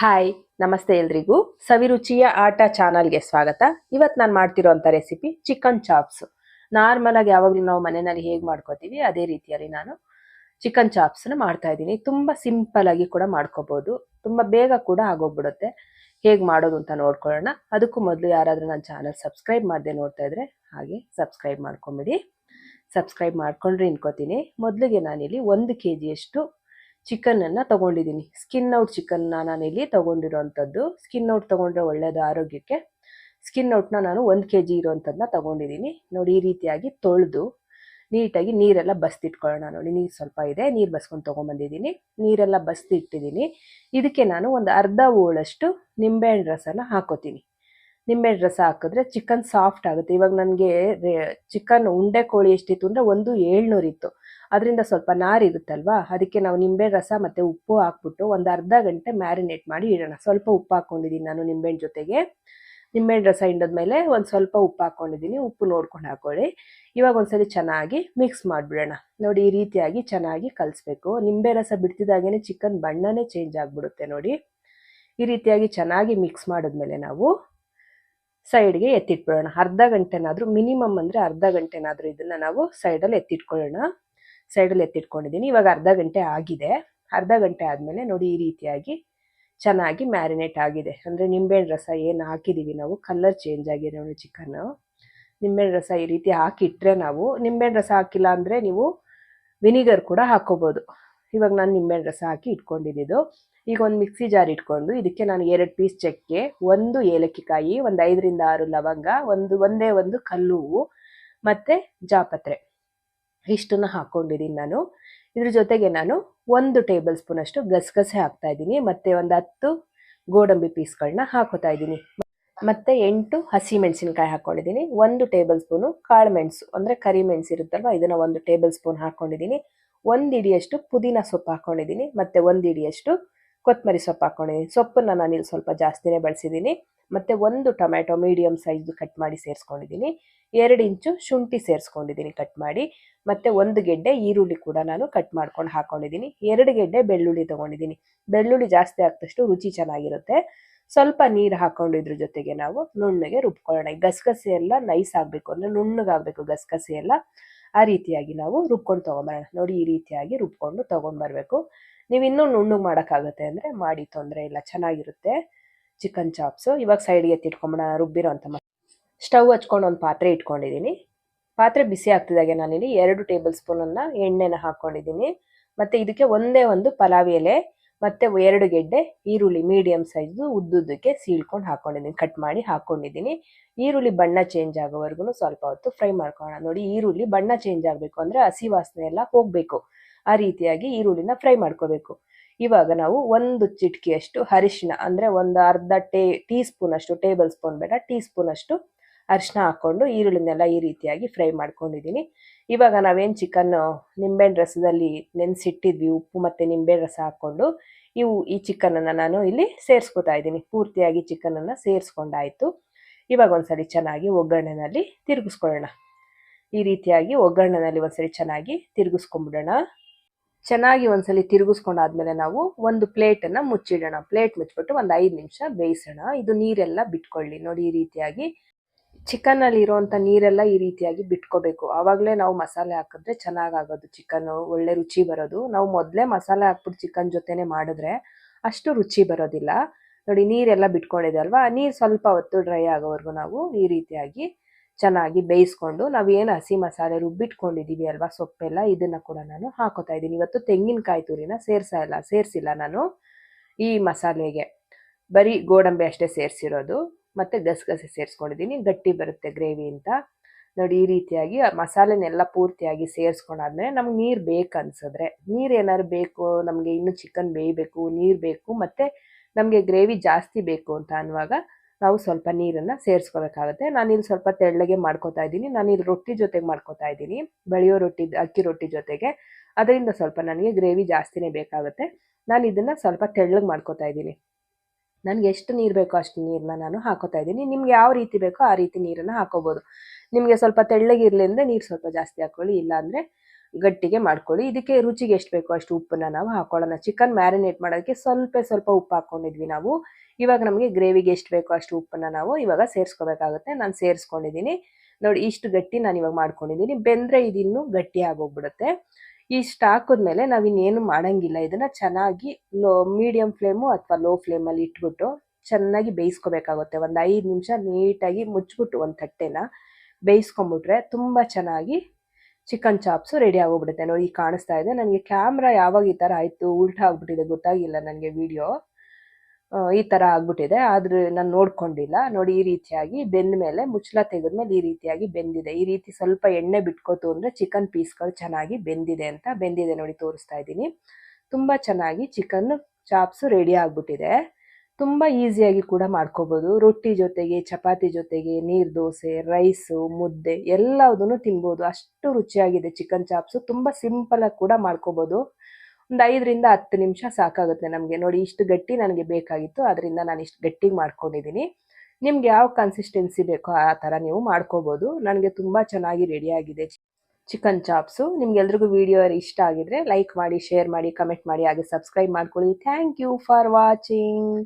Hi ನಮಸ್ತೆ ಎಲ್ರಿಗೂ. ಸವಿರುಚಿಯ ಆಟ ಚಾನಲ್ಗೆ ಸ್ವಾಗತ. ಇವತ್ತು ನಾನು ಮಾಡ್ತಿರೋಂಥ ರೆಸಿಪಿ ಚಿಕನ್ ಚಾಪ್ಸ್. ನಾರ್ಮಲಾಗಿ ಯಾವಾಗಲೂ ನಾವು ಮನೆಯಲ್ಲಿ ಹೇಗೆ ಮಾಡ್ಕೋತೀವಿ, ಅದೇ ರೀತಿಯಲ್ಲಿ ನಾನು ಚಿಕನ್ ಚಾಪ್ಸ್ನ ಮಾಡ್ತಾ ಇದ್ದೀನಿ. ತುಂಬ ಸಿಂಪಲ್ ಆಗಿ ಕೂಡ ಮಾಡ್ಕೋಬೋದು. ತುಂಬ ಬೇಗ ಕೂಡ ಆಗೋಗ್ಬಿಡುತ್ತೆ. ಹೇಗೆ ಮಾಡೋದು ಅಂತ ನೋಡ್ಕೊಳ್ಳೋಣ. ಅದಕ್ಕೂ ಮೊದಲು ಯಾರಾದರೂ ನನ್ನ ಚಾನಲ್ ಸಬ್ಸ್ಕ್ರೈಬ್ ಮಾಡದೆ ನೋಡ್ತಾ ಇದ್ರೆ ಹಾಗೆ ಸಬ್ಸ್ಕ್ರೈಬ್ ಮಾಡ್ಕೊಂಬಿಡಿ. ಸಬ್ಸ್ಕ್ರೈಬ್ ಮಾಡ್ಕೊಂಡ್ರೆ ಇನ್ಕೋತೀನಿ. ಮೊದಲಿಗೆ ನಾನಿಲ್ಲಿ ಒಂದು ಕೆ ಜಿಯಷ್ಟು ಚಿಕನನ್ನು ತಗೊಂಡಿದ್ದೀನಿ. ಸ್ಕಿನ್ ಔಟ್ ಚಿಕನ್ನ ನಾನಿಲ್ಲಿ ತೊಗೊಂಡಿರೋವಂಥದ್ದು ಸ್ಕಿನ್ ಔಟ್ ತಗೊಂಡ್ರೆ ಒಳ್ಳೆಯದು ಆರೋಗ್ಯಕ್ಕೆ. ಸ್ಕಿನ್ ಔಟ್ನ ನಾನು ಒಂದು ಕೆ ಜಿ ಇರೋವಂಥದ್ದನ್ನ ತಗೊಂಡಿದ್ದೀನಿ. ನೋಡಿ, ಈ ರೀತಿಯಾಗಿ ತೊಳೆದು ನೀಟಾಗಿ ನೀರೆಲ್ಲ ಬಸ್ತಿಟ್ಕೊಳ್ಳೋಣ ನೋಡಿ. ನೀರು ಸ್ವಲ್ಪ ಇದೆ. ನೀರು ಬಸ್ಕೊಂಡು ತೊಗೊಂಬಂದಿದ್ದೀನಿ. ನೀರೆಲ್ಲ ಬಸ್ತಿಟ್ಟಿದ್ದೀನಿ ಇದಕ್ಕೆ ನಾನು ಒಂದು ಅರ್ಧ ಹೋಳಷ್ಟು ನಿಂಬೆಹಣ್ಣು ರಸನ ಹಾಕೋತೀನಿ. ನಿಂಬೆಹಣ್ಣು ರಸ ಹಾಕಿದ್ರೆ ಚಿಕನ್ ಸಾಫ್ಟ್ ಆಗುತ್ತೆ. ಇವಾಗ ನನಗೆ ಚಿಕನ್ ಉಂಡೆ ಕೋಳಿ ಎಷ್ಟಿತ್ತು ಅಂದರೆ ಒಂದು ಏಳ್ನೂರು ಇತ್ತು ಅದರಿಂದ ಸ್ವಲ್ಪ ನಾರು ಇರುತ್ತಲ್ವಾ? ಅದಕ್ಕೆ ನಾವು ನಿಂಬೆ ರಸ ಮತ್ತು ಉಪ್ಪು ಹಾಕ್ಬಿಟ್ಟು ಒಂದು ಅರ್ಧ ಗಂಟೆ ಮ್ಯಾರಿನೇಟ್ ಮಾಡಿ ಇಡೋಣ. ಸ್ವಲ್ಪ ಉಪ್ಪು ಹಾಕ್ಕೊಂಡಿದ್ದೀನಿ ನಾನು ನಿಂಬೆಹಣ್ಣು ಜೊತೆಗೆ. ನಿಂಬೆಹಣ್ಣು ರಸ ಹಿಂಡದ್ಮೇಲೆ ಒಂದು ಸ್ವಲ್ಪ ಉಪ್ಪು ಹಾಕ್ಕೊಂಡಿದ್ದೀನಿ ಉಪ್ಪು ನೋಡ್ಕೊಂಡು ಹಾಕೊಳ್ಳಿ. ಇವಾಗ ಒಂದ್ಸಲಿ ಚೆನ್ನಾಗಿ ಮಿಕ್ಸ್ ಮಾಡಿಬಿಡೋಣ. ನೋಡಿ, ಈ ರೀತಿಯಾಗಿ ಚೆನ್ನಾಗಿ ಕಲಿಸ್ಬೇಕು. ನಿಂಬೆ ರಸ ಬಿಡ್ತಿದ್ದಾಗೇ ಚಿಕನ್ ಬಣ್ಣನೇ ಚೇಂಜ್ ಆಗಿಬಿಡುತ್ತೆ ನೋಡಿ. ಈ ರೀತಿಯಾಗಿ ಚೆನ್ನಾಗಿ ಮಿಕ್ಸ್ ಮಾಡಿದ್ಮೇಲೆ ನಾವು ಸೈಡ್ಗೆ ಎತ್ತಿಟ್ಬಿಡೋಣ. ಅರ್ಧ ಗಂಟೆನಾದರೂ ಮಿನಿಮಮ್ ಅಂದರೆ ಅರ್ಧ ಗಂಟೆನಾದರೂ ಇದನ್ನು ನಾವು ಸೈಡಲ್ಲಿ ಎತ್ತಿಟ್ಕೊಳ್ಳೋಣ. ಸೈಡಲ್ಲಿ ಎತ್ತಿಟ್ಕೊಂಡಿದ್ದೀನಿ. ಇವಾಗ ಅರ್ಧ ಗಂಟೆ ಆಗಿದೆ. ಅರ್ಧ ಗಂಟೆ ಆದಮೇಲೆ ನೋಡಿ ಈ ರೀತಿಯಾಗಿ ಚೆನ್ನಾಗಿ ಮ್ಯಾರಿನೇಟ್ ಆಗಿದೆ. ಅಂದರೆ ನಿಂಬೆಹಣ್ಣು ರಸ ಏನು ಹಾಕಿದ್ದೀವಿ ನಾವು? ಕಲರ್ ಚೇಂಜ್ ಆಗಿದೆ ನೋಡಿ ಚಿಕನ್ನು ನಿಂಬೆಹಣ್ಣು ರಸ ಈ ರೀತಿ ಹಾಕಿಟ್ರೆ ನಾವು, ನಿಂಬೆಹಣ್ಣು ರಸ ಹಾಕಿಲ್ಲ ಅಂದರೆ ನೀವು ವಿನಿಗರ್ ಕೂಡ ಹಾಕೋಬೋದು. ಇವಾಗ ನಾನು ನಿಂಬೆಹಣ್ಣು ರಸ ಹಾಕಿ ಇಟ್ಕೊಂಡಿದ್ದು ಈಗ ಒಂದು ಮಿಕ್ಸಿ ಜಾರ್ ಇಟ್ಕೊಂಡು ಇದಕ್ಕೆ ನಾನು ಎರಡು ಪೀಸ್ ಚಕ್ಕೆ, ಒಂದು ಏಲಕ್ಕಿ ಕಾಯಿ ಒಂದು ಐದರಿಂದ ಆರು ಲವಂಗ, ಒಂದು, ಒಂದೇ ಒಂದು ಕಲ್ಲು ಮತ್ತು ಜಾಪತ್ರೆ. ಇಷ್ಟನ್ನು ಹಾಕ್ಕೊಂಡಿದ್ದೀನಿ ನಾನು. ಇದ್ರ ಜೊತೆಗೆ ನಾನು ಒಂದು ಟೇಬಲ್ ಸ್ಪೂನಷ್ಟು ಗಸಗಸೆ ಹಾಕ್ತಾ ಇದ್ದೀನಿ. ಮತ್ತು ಒಂದು ಹತ್ತು ಗೋಡಂಬಿ ಪೀಸ್ಗಳನ್ನ ಹಾಕೋತಾ ಇದ್ದೀನಿ. ಮತ್ತು ಎಂಟು ಹಸಿ ಮೆಣಸಿನ್ಕಾಯಿ ಹಾಕ್ಕೊಂಡಿದ್ದೀನಿ ಒಂದು ಟೇಬಲ್ ಸ್ಪೂನು ಕಾಳು ಮೆಣಸು, ಅಂದರೆ ಕರಿ ಮೆಣಸು ಇರುತ್ತಲ್ವ, ಇದನ್ನು ಒಂದು ಟೇಬಲ್ ಸ್ಪೂನ್ ಹಾಕ್ಕೊಂಡಿದ್ದೀನಿ ಒಂದು ಇಡಿಯಷ್ಟು ಪುದೀನ ಸೊಪ್ಪು ಹಾಕ್ಕೊಂಡಿದ್ದೀನಿ ಮತ್ತು ಒಂದು ಇಡಿಯಷ್ಟು ಕೊತ್ತಂಬರಿ ಸೊಪ್ಪು ಹಾಕ್ಕೊಂಡಿದ್ದೀನಿ ಸೊಪ್ಪನ್ನು ನಾನು ಇಲ್ಲಿ ಸ್ವಲ್ಪ ಜಾಸ್ತಿನೇ ಬಳಸಿದ್ದೀನಿ. ಮತ್ತು ಒಂದು ಟೊಮ್ಯಾಟೊ ಮೀಡಿಯಮ್ ಸೈಜ್ದು ಕಟ್ ಮಾಡಿ ಸೇರಿಸ್ಕೊಂಡಿದ್ದೀನಿ. ಎರಡು ಇಂಚು ಶುಂಠಿ ಸೇರಿಸ್ಕೊಂಡಿದ್ದೀನಿ ಕಟ್ ಮಾಡಿ. ಮತ್ತು ಒಂದು ಗೆಡ್ಡೆ ಈರುಳ್ಳಿ ಕೂಡ ನಾನು ಕಟ್ ಮಾಡ್ಕೊಂಡು ಹಾಕ್ಕೊಂಡಿದ್ದೀನಿ ಎರಡು ಗೆಡ್ಡೆ ಬೆಳ್ಳುಳ್ಳಿ ತೊಗೊಂಡಿದ್ದೀನಿ. ಬೆಳ್ಳುಳ್ಳಿ ಜಾಸ್ತಿ ಆಗ್ತಷ್ಟು ರುಚಿ ಚೆನ್ನಾಗಿರುತ್ತೆ. ಸ್ವಲ್ಪ ನೀರು ಹಾಕ್ಕೊಂಡು ಇದ್ರ ಜೊತೆಗೆ ನಾವು ನುಣ್ಣಗೆ ರುಬ್ಕೊಳ್ಳೋಣ. ಗಸಗಸೆ ಎಲ್ಲ ನೈಸ್ ಆಗಬೇಕು ಅಂದರೆ ನುಣ್ಣಗಾಗಬೇಕು ಗಸಗಸೆ ಎಲ್ಲ. ಆ ರೀತಿಯಾಗಿ ನಾವು ರುಬ್ಕೊಂಡು ತೊಗೊಂಬರೋಣ. ನೋಡಿ ಈ ರೀತಿಯಾಗಿ ರುಬ್ಕೊಂಡು ತೊಗೊಂಡ್ಬರ್ಬೇಕು. ನೀವು ಇನ್ನೂ ನುಣ್ಣಗೆ ಮಾಡೋಕ್ಕಾಗತ್ತೆ ಅಂದರೆ ಮಾಡಿ ತೊಂದರೆ ಇಲ್ಲ. ಚೆನ್ನಾಗಿರುತ್ತೆ. ಚಿಕನ್ ಚಾಪ್ಸು ಇವಾಗ ಸೈಡ್ಗೆ ಎತ್ತಿಟ್ಕೊಂಬಿಡೋಣ ರುಬ್ಬಿರೋ ಅಂತ ಸ್ಟವ್ ಹಚ್ಕೊಂಡು ಒಂದು ಪಾತ್ರೆ ಇಟ್ಕೊಂಡಿದ್ದೀನಿ ಪಾತ್ರೆ ಬಿಸಿ ಆಗ್ತಿದ್ದಾಗೆ ನಾನಿಲ್ಲಿ ಎರಡು ಟೇಬಲ್ ಸ್ಪೂನನ್ನು ಎಣ್ಣೆನ ಹಾಕ್ಕೊಂಡಿದ್ದೀನಿ ಮತ್ತು ಇದಕ್ಕೆ ಒಂದೇ ಒಂದು ಪಲಾವ್ ಎಲೆ, ಮತ್ತು ಎರಡು ಗೆಡ್ಡೆ, ಈರುಳ್ಳಿ ಮೀಡಿಯಮ್ ಸೈಜು ಉದ್ದುದ್ದಕ್ಕೆ ಸೀಳ್ಕೊಂಡು ಹಾಕ್ಕೊಂಡಿದ್ದೀನಿ ಕಟ್ ಮಾಡಿ ಹಾಕ್ಕೊಂಡಿದ್ದೀನಿ ಈರುಳ್ಳಿ ಬಣ್ಣ ಚೇಂಜ್ ಆಗೋವರೆಗೂ ಸ್ವಲ್ಪ ಹೊತ್ತು ಫ್ರೈ ಮಾಡ್ಕೊಳ್ಳೋಣ. ನೋಡಿ, ಈರುಳ್ಳಿ ಬಣ್ಣ ಚೇಂಜ್ ಆಗಬೇಕು ಅಂದರೆ ಹಸಿ ವಾಸನೆ ಎಲ್ಲ ಹೋಗಬೇಕು. ಆ ರೀತಿಯಾಗಿ ಈರುಳ್ಳಿನ ಫ್ರೈ ಮಾಡ್ಕೋಬೇಕು. ಇವಾಗ ನಾವು ಒಂದು ಚಿಟಕಿಯಷ್ಟು ಅರಿಶಿನ, ಅಂದರೆ ಒಂದು ಅರ್ಧ ಟೇ ಟೀ ಸ್ಪೂನ್ ಅಷ್ಟು ಟೇಬಲ್ ಸ್ಪೂನ್ ಬೇಡ ಟೀ ಸ್ಪೂನ್ ಅಷ್ಟು ಅರಿಶಿನ ಹಾಕ್ಕೊಂಡು ಈರುಳ್ಳಿನೆಲ್ಲ ಈ ರೀತಿಯಾಗಿ ಫ್ರೈ ಮಾಡ್ಕೊಂಡಿದ್ದೀನಿ. ಇವಾಗ ನಾವೇನು ಚಿಕನ್ ನಿಂಬೆಹಣ್ಣು ರಸದಲ್ಲಿ ನೆನೆಸಿಟ್ಟಿದ್ವಿ, ಉಪ್ಪು ಮತ್ತು ನಿಂಬೆಹಣ್ಣು ರಸ ಹಾಕ್ಕೊಂಡು, ಇವು ಈ ಚಿಕನನ್ನು ನಾನು ಇಲ್ಲಿ ಸೇರಿಸ್ಕೊತಾ ಇದ್ದೀನಿ. ಪೂರ್ತಿಯಾಗಿ ಚಿಕನನ್ನು ಸೇರಿಸ್ಕೊಂಡಾಯಿತು. ಇವಾಗ ಒಂದ್ಸರಿ ಚೆನ್ನಾಗಿ ಒಗ್ಗರಣೆನಲ್ಲಿ ತಿರುಗಿಸ್ಕೊಳ್ಳೋಣ. ಈ ರೀತಿಯಾಗಿ ಒಗ್ಗರಣೆನಲ್ಲಿ ಒಂದ್ಸರಿ ಚೆನ್ನಾಗಿ ತಿರುಗಿಸ್ಕೊಂಡ್ಬಿಡೋಣ ಚೆನ್ನಾಗಿ ಒಂದ್ಸಲಿ ತಿರುಗಿಸ್ಕೊಂಡಾದ್ಮೇಲೆ ನಾವು ಒಂದು ಪ್ಲೇಟನ್ನು ಮುಚ್ಚಿಡೋಣ. ಪ್ಲೇಟ್ ಮುಚ್ಚಿಬಿಟ್ಟು ಒಂದು ಐದು ನಿಮಿಷ ಬೇಯಿಸೋಣ. ಇದು ನೀರೆಲ್ಲ ಬಿಟ್ಕೊಳ್ಳಿ. ನೋಡಿ, ಈ ರೀತಿಯಾಗಿ ಚಿಕನಲ್ಲಿ ಇರುವಂತ ನೀರೆಲ್ಲ ಈ ರೀತಿಯಾಗಿ ಬಿಟ್ಕೋಬೇಕು. ಆವಾಗಲೇ ನಾವು ಮಸಾಲೆ ಹಾಕಿದ್ರೆ ಚೆನ್ನಾಗಾಗೋದು ಚಿಕನ್ ಒಳ್ಳೆ ರುಚಿ ಬರೋದು. ನಾವು ಮೊದಲೇ ಮಸಾಲೆ ಹಾಕ್ಬಿಟ್ಟು ಚಿಕನ್ ಜೊತೆನೆ ಮಾಡಿದ್ರೆ ಅಷ್ಟು ರುಚಿ ಬರೋದಿಲ್ಲ. ನೋಡಿ, ನೀರೆಲ್ಲ ಬಿಟ್ಕೊಂಡಿದೆ ಅಲ್ವಾ? ನೀರು ಸ್ವಲ್ಪ ಹೊತ್ತು ಡ್ರೈ ಆಗೋವರೆಗೂ ನಾವು ಈ ರೀತಿಯಾಗಿ ಚೆನ್ನಾಗಿ ಬೇಯಿಸ್ಕೊಂಡು ನಾವೇನು ಹಸಿ ಮಸಾಲೆ ರುಬ್ಬಿಟ್ಕೊಂಡಿದ್ದೀವಿ ಅಲ್ವಾ ಸೊಪ್ಪೆಲ್ಲ, ಇದನ್ನು ಕೂಡ ನಾನು ಹಾಕೋತಾ ಇದ್ದೀನಿ. ಇವತ್ತು ತೆಂಗಿನಕಾಯಿ ತುರಿನ ಸೇರಿಸಾ ಇಲ್ಲ, ಸೇರಿಸಿಲ್ಲ ನಾನು ಈ ಮಸಾಲೆಗೆ. ಬರೀ ಗೋಡಂಬಿ ಅಷ್ಟೇ ಸೇರಿಸಿರೋದು, ಮತ್ತು ಗಸಗಸೆ ಸೇರಿಸ್ಕೊಂಡಿದ್ದೀನಿ ಗಟ್ಟಿ ಬರುತ್ತೆ ಗ್ರೇವಿ ಅಂತ. ನೋಡಿ, ಈ ರೀತಿಯಾಗಿ ಮಸಾಲೆನೆಲ್ಲ ಪೂರ್ತಿಯಾಗಿ ಸೇರಿಸ್ಕೊಂಡಾದ್ಮೇಲೆ ನಮ್ಗೆ ನೀರು ಬೇಕು ಅನ್ಸಿದ್ರೆ. ನೀರು ಏನಾದ್ರು ಬೇಕು, ನಮಗೆ ಇನ್ನೂ ಚಿಕನ್ ಬೇಯಬೇಕು ನೀರು ಬೇಕು, ಮತ್ತು ನಮಗೆ ಗ್ರೇವಿ ಜಾಸ್ತಿ ಬೇಕು ಅಂತ ಅನ್ನುವಾಗ ನಾವು ಸ್ವಲ್ಪ ನೀರನ್ನು ಸೇರಿಸ್ಕೋಬೇಕಾಗುತ್ತೆ ನಾನಿಲ್ಲಿ ಸ್ವಲ್ಪ ತೆಳ್ಳಗೆ ಮಾಡ್ಕೋತಾ ಇದ್ದೀನಿ. ನಾನಿಲ್ಲಿ ರೊಟ್ಟಿ ಜೊತೆಗೆ ಮಾಡ್ಕೋತಾ ಇದ್ದೀನಿ. ಬೆಳೆಯೋ ರೊಟ್ಟಿ, ಅಕ್ಕಿ ರೊಟ್ಟಿ ಜೊತೆಗೆ. ಅದರಿಂದ ಸ್ವಲ್ಪ ನನಗೆ ಗ್ರೇವಿ ಜಾಸ್ತಿನೇ ಬೇಕಾಗುತ್ತೆ. ನಾನು ಇದನ್ನು ಸ್ವಲ್ಪ ತೆಳ್ಳಗೆ ಮಾಡ್ಕೋತಾ ಇದ್ದೀನಿ. ನನಗೆ ಎಷ್ಟು ನೀರು ಬೇಕೋ ಅಷ್ಟು ನೀರನ್ನ ನಾನು ಹಾಕೋತಾ ಇದ್ದೀನಿ. ನಿಮ್ಗೆ ಯಾವ ರೀತಿ ಬೇಕೋ ಆ ರೀತಿ ನೀರನ್ನು ಹಾಕೋಬೋದು. ನಿಮಗೆ ಸ್ವಲ್ಪ ತೆಳ್ಳಗಿರಲಿ ಅಂದರೆ ನೀರು ಸ್ವಲ್ಪ ಜಾಸ್ತಿ ಹಾಕ್ಕೊಳ್ಳಿ ಇಲ್ಲ ಅಂದರೆ ಗಟ್ಟಿಗೆ ಮಾಡ್ಕೊಳ್ಳಿ. ಇದಕ್ಕೆ ರುಚಿಗೆ ಎಷ್ಟು ಬೇಕೋ ಅಷ್ಟು ಉಪ್ಪನ್ನ ನಾವು ಹಾಕೊಳ್ಳೋಣ. ಚಿಕನ್ ಮ್ಯಾರಿನೇಟ್ ಮಾಡೋದಕ್ಕೆ ಸ್ವಲ್ಪ ಸ್ವಲ್ಪ ಉಪ್ಪು ಹಾಕ್ಕೊಂಡಿದ್ವಿ ನಾವು. ಇವಾಗ ನಮಗೆ ಗ್ರೇವಿಗೆ ಎಷ್ಟು ಬೇಕೋ ಅಷ್ಟು ಉಪ್ಪನ್ನ ನಾವು ಇವಾಗ ಸೇರಿಸ್ಕೋಬೇಕಾಗುತ್ತೆ. ನಾನು ಸೇರಿಸ್ಕೊಂಡಿದ್ದೀನಿ ನೋಡಿ, ಇಷ್ಟು ಗಟ್ಟಿ ನಾನು ಇವಾಗ ಮಾಡ್ಕೊಂಡಿದ್ದೀನಿ ಬೆಂದರೆ ಇದಿನ್ನೂ ಗಟ್ಟಿ ಆಗೋಗ್ಬಿಡುತ್ತೆ. ಇಷ್ಟು ಹಾಕಿದ್ಮೇಲೆ ನಾವು ಇನ್ನೇನು ಮಾಡಂಗಿಲ್ಲ. ಇದನ್ನ ಚೆನ್ನಾಗಿ ಲೋ ಮೀಡಿಯಮ್ ಫ್ಲೇಮು ಅಥವಾ ಲೋ ಫ್ಲೇಮಲ್ಲಿ ಇಟ್ಬಿಟ್ಟು ಚೆನ್ನಾಗಿ ಬೇಯಿಸ್ಕೋಬೇಕಾಗುತ್ತೆ. ಒಂದು ಐದು ನಿಮಿಷ ನೀಟಾಗಿ ಮುಚ್ಚಿಬಿಟ್ಟು ಒಂದು ತಟ್ಟೆನ ಬೇಯಿಸ್ಕೊಂಬಿಟ್ರೆ ತುಂಬ ಚೆನ್ನಾಗಿ ಚಿಕನ್ ಚಾಪ್ಸು ರೆಡಿ ಆಗೋಗ್ಬಿಡುತ್ತೆ. ನೋಡಿ, ಈಗ ಕಾಣಿಸ್ತಾ ಇದೆ. ನನಗೆ ಕ್ಯಾಮ್ರಾ ಯಾವಾಗ ಈ ಥರ ಆಯಿತು, ಉಲ್ಟಾ ಆಗಿಬಿಟ್ಟಿದೆ ಗೊತ್ತಾಗಿಲ್ಲ ನನಗೆ ವಿಡಿಯೋ. ಈ ಥರ ಆಗ್ಬಿಟ್ಟಿದೆ. ಆದರೆ ನಾನು ನೋಡ್ಕೊಂಡಿಲ್ಲ. ನೋಡಿ, ಈ ರೀತಿಯಾಗಿ ಬೆಂದ ಮೇಲೆ, ಮುಚ್ಚಳ ತೆಗೆದ್ಮೇಲೆ ಈ ರೀತಿಯಾಗಿ ಬೆಂದಿದೆ. ಈ ರೀತಿ ಸ್ವಲ್ಪ ಎಣ್ಣೆ ಬಿಟ್ಕೋತು ಅಂದರೆ ಚಿಕನ್ ಪೀಸ್ಗಳು ಚೆನ್ನಾಗಿ ಬೆಂದಿದೆ ಅಂತ ಬೆಂದಿದೆ ನೋಡಿ, ತೋರಿಸ್ತಾ ಇದ್ದೀನಿ. ತುಂಬ ಚೆನ್ನಾಗಿ ಚಿಕನ್ ಚಾಪ್ಸು ರೆಡಿ ಆಗ್ಬಿಟ್ಟಿದೆ. ತುಂಬ ಈಸಿಯಾಗಿ ಕೂಡ ಮಾಡ್ಕೋಬೋದು. ರೊಟ್ಟಿ ಜೊತೆಗೆ, ಚಪಾತಿ ಜೊತೆಗೆ, ನೀರು ದೋಸೆ ರೈಸು ಮುದ್ದೆ ಎಲ್ಲದನ್ನು ತಿನ್ಬೋದು. ಅಷ್ಟು ರುಚಿಯಾಗಿದೆ ಚಿಕನ್ ಚಾಪ್ಸು ತುಂಬ ಸಿಂಪಲಾಗಿ ಕೂಡ ಮಾಡ್ಕೋಬೋದು. ಒಂದು ಐದರಿಂದ ಹತ್ತು ನಿಮಿಷ ಸಾಕಾಗುತ್ತೆ ನಮಗೆ. ನೋಡಿ, ಇಷ್ಟು ಗಟ್ಟಿ ನನಗೆ ಬೇಕಾಗಿತ್ತು. ಅದರಿಂದ ನಾನು ಇಷ್ಟು ಗಟ್ಟಿಗೆ ಮಾಡ್ಕೊಂಡಿದ್ದೀನಿ ನಿಮ್ಗೆ ಯಾವ ಕನ್ಸಿಸ್ಟೆನ್ಸಿ ಬೇಕೋ ಆ ಥರ ನೀವು ಮಾಡ್ಕೋಬೋದು. ನನಗೆ ತುಂಬ ಚೆನ್ನಾಗಿ ರೆಡಿಯಾಗಿದೆ ಚಿಕನ್ ಚಾಪ್ಸು ನಿಮ್ಗೆಲ್ರಿಗೂ ವಿಡಿಯೋ ಇಷ್ಟ ಆಗಿದ್ರೆ ಲೈಕ್ ಮಾಡಿ ಶೇರ್ ಮಾಡಿ ಕಮೆಂಟ್ ಮಾಡಿ, ಹಾಗೆ ಸಬ್ಸ್ಕ್ರೈಬ್ ಮಾಡ್ಕೊಳ್ಳಿ. Thank you for watching